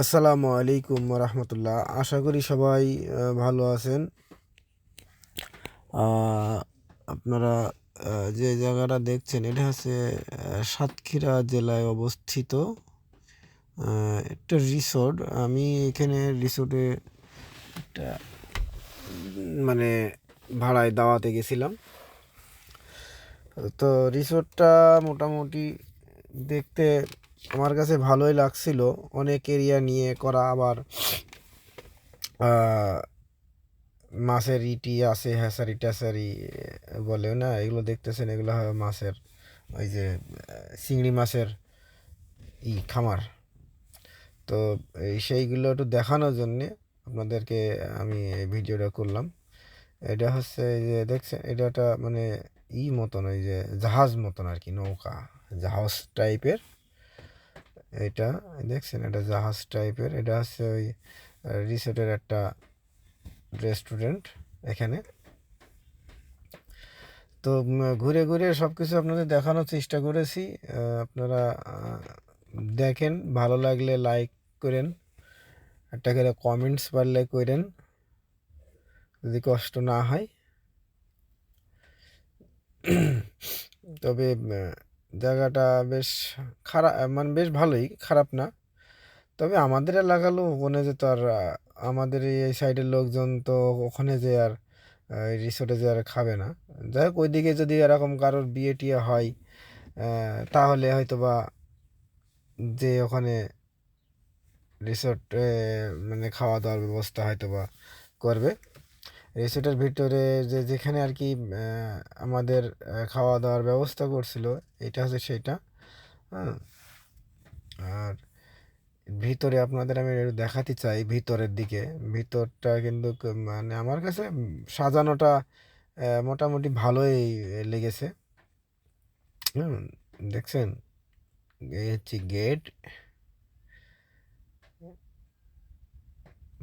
আসসালামু আলাইকুম রহমতুল্লাহ আশা করি সবাই ভালো আছেন। আপনারা যে জায়গাটা দেখছেন, এটা হচ্ছে সাতক্ষীরা জেলায় অবস্থিত একটা রিসোর্ট। আমি এখানে রিসোর্টে একটা মানে ভাড়ায় দাওয়াতে গেছিলাম। তো রিসোর্টটা মোটামুটি দেখতে আমার কাছে ভালোই লাগছিল। অনেক এরিয়া নিয়ে করা আবার মাছের ইটি আছে হ্যাসারি ট্যাসারি বলে না? এগুলো দেখতেছেন? এগুলো হয় মাছের, ওই যে, চিংড়ি মাছের ই খামার। তো এই সেইগুলো একটু দেখানোর জন্যে আপনাদেরকে আমি ভিডিওটা করলাম। এটা হচ্ছে এই যে, দেখছেন? এটা একটা মানে ই মতন, ওই যে জাহাজ মতন আর কি, নৌকা। জাহাজ টাইপের এটা দেখছেন? এটা জাহাজ টাইপের। এটা হচ্ছে ওই রিসোর্টের একটা রেস্টুরেন্ট এখানে। তো ঘুরে ঘুরে সব কিছু আপনাদের দেখানোর চেষ্টা করেছি। আপনারা দেখেন, ভালো লাগলে লাইক করেন, একটা করে কমেন্টস পারলে করেন, যদি কষ্ট না হয়। তবে জায়গাটা বেশ খারাপ মানে বেশ ভালোই, খারাপ না। তবে আমাদের এলাকার লোক, ওখানে যে তো আর আমাদের এই সাইডের লোকজন তো ওখানে যে আর রিসোর্টে যে আর খাবে না। যাই হোক, ওইদিকে যদি এরকম কারোর বিয়ে টিয়ে হয় তাহলে হয়তো বা যে ওখানে রিসোর্টে মানে খাওয়া দাওয়ার ব্যবস্থা হয়তো বা করবে। রিসোর্টের ভিতরে যে, যেখানে আর কি আমাদের খাওয়া দাওয়ার ব্যবস্থা করছিল, এটা হচ্ছে সেটা। হ্যাঁ? আর ভিতরে আপনাদের আমি দেখাতে চাই, ভিতরের দিকে। ভিতরটা কিন্তু মানে আমার কাছে সাজানোটা মোটামুটি ভালোই লেগেছে। দেখছেন? এই হচ্ছে গেট।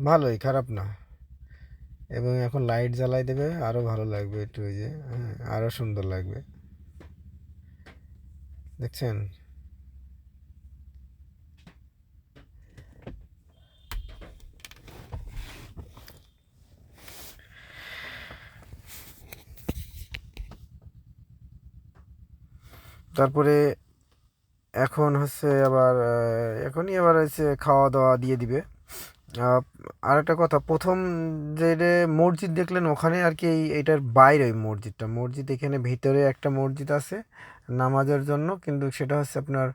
ভালোই, খারাপ না। এবং এখন লাইট জ্বালাই দেবে আরও ভালো লাগবে একটু ওই যে হ্যাঁ আরও সুন্দর লাগবে। দেখছেন? তারপরে এখন হচ্ছে আবার এখনই আবার হচ্ছে খাওয়া দাওয়া দিয়ে দিবে। আর একটা কথা, প্রথম যে মসজিদ দেখলেন, ওখানে আর কি এই এটার বাইরে ওই মসজিদটা। মসজিদ এখানে ভিতরে একটা মসজিদ আছে নামাজের জন্য, কিন্তু সেটা হচ্ছে আপনার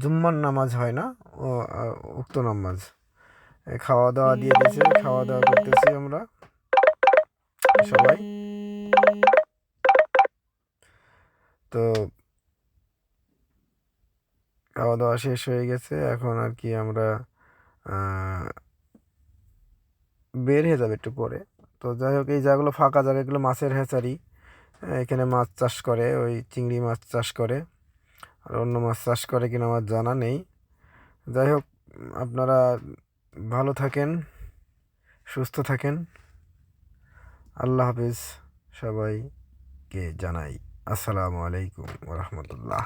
জুম্মার নামাজ হয় না উক্ত নামাজ। খাওয়া দাওয়া দিয়ে দিয়েছে খাওয়া দাওয়া করতেছি আমরা সবাই। তো খাওয়া দাওয়া শেষ হয়ে গেছে, এখন আর কি আমরা বের হয়ে যাবে একটু পরে। তো যাই হোক, এই জায়গাগুলো ফাঁকা জায়গা, এগুলো মাছের হ্যাচারি এখানে মাছ চাষ করে, ওই চিংড়ি মাছ চাষ করে, আর অন্য মাছ চাষ করে কিনা আমার জানা নেই। যাই হোক, আপনারা ভালো থাকেন, সুস্থ থাকেন। আল্লাহ হাফিজ সবাইকে জানাই আসসালামু আলাইকুম রহমতুল্লাহ।